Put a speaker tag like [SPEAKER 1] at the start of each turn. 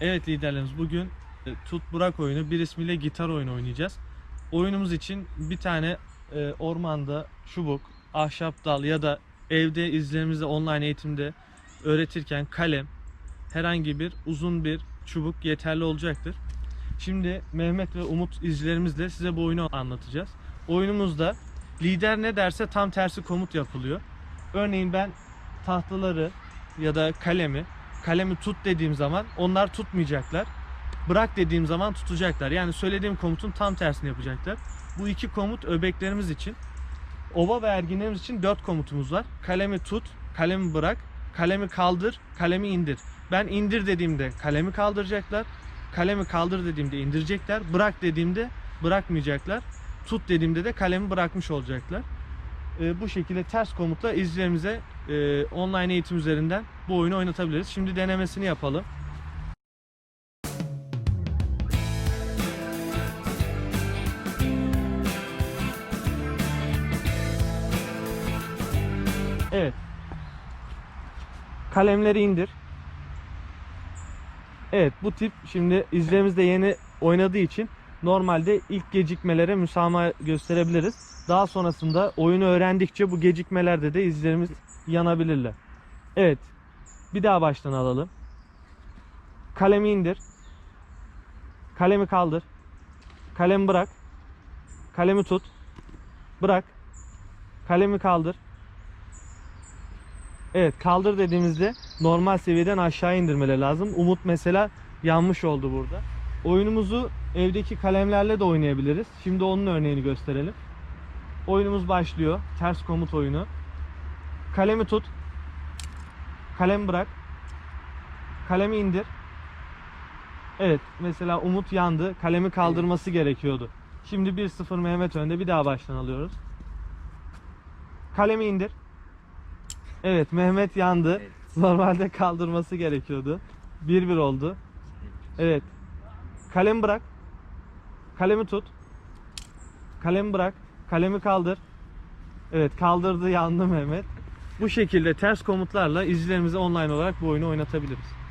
[SPEAKER 1] Evet liderlerimiz bugün e, Tut Burak oyunu bir ismiyle gitar oyunu oynayacağız. Oyunumuz için bir tane e, ormanda çubuk, ahşap dal ya da evde izlerimizde online eğitimde öğretirken kalem, herhangi bir uzun bir çubuk yeterli olacaktır. Şimdi Mehmet ve Umut izlerimizle size bu oyunu anlatacağız. Oyunumuzda lider ne derse tam tersi komut yapılıyor. Örneğin ben tahtaları ya da kalemi kalemi tut dediğim zaman onlar tutmayacaklar. Bırak dediğim zaman tutacaklar. Yani söylediğim komutun tam tersini yapacaklar. Bu iki komut öbeklerimiz için. Ova ve erginlerimiz için dört komutumuz var. Kalemi tut, kalemi bırak, kalemi kaldır, kalemi indir. Ben indir dediğimde kalemi kaldıracaklar. Kalemi kaldır dediğimde indirecekler. Bırak dediğimde bırakmayacaklar. Tut dediğimde de kalemi bırakmış olacaklar. Ee, bu şekilde ters komutla izleyicilerimize e, online eğitim üzerinden bu oyunu oynatabiliriz. Şimdi denemesini yapalım. Evet. Kalemleri indir. Evet bu tip şimdi izleyicimiz de yeni oynadığı için normalde ilk gecikmelere müsamaha gösterebiliriz. Daha sonrasında oyunu öğrendikçe bu gecikmelerde de izlerimiz yanabilirler. Evet. Bir daha baştan alalım. Kalemi indir. Kalemi kaldır. Kalemi bırak. Kalemi tut. Bırak. Kalemi kaldır. Evet kaldır dediğimizde normal seviyeden aşağı indirmeleri lazım. Umut mesela yanmış oldu burada. Oyunumuzu evdeki kalemlerle de oynayabiliriz. Şimdi onun örneğini gösterelim. Oyunumuz başlıyor. Ters komut oyunu. Kalemi tut. Kalemi bırak. Kalemi indir. Evet mesela Umut yandı. Kalemi kaldırması gerekiyordu. Şimdi 1-0 Mehmet önde. Bir daha baştan alıyoruz. Kalemi indir. Evet Mehmet yandı.
[SPEAKER 2] Evet.
[SPEAKER 1] Normalde kaldırması gerekiyordu. 1-1 oldu. Evet. Kalemi bırak. Kalemi tut. Kalemi bırak. Kalemi kaldır. Evet kaldırdı yandı Mehmet. Bu şekilde ters komutlarla izleyicilerimize online olarak bu oyunu oynatabiliriz.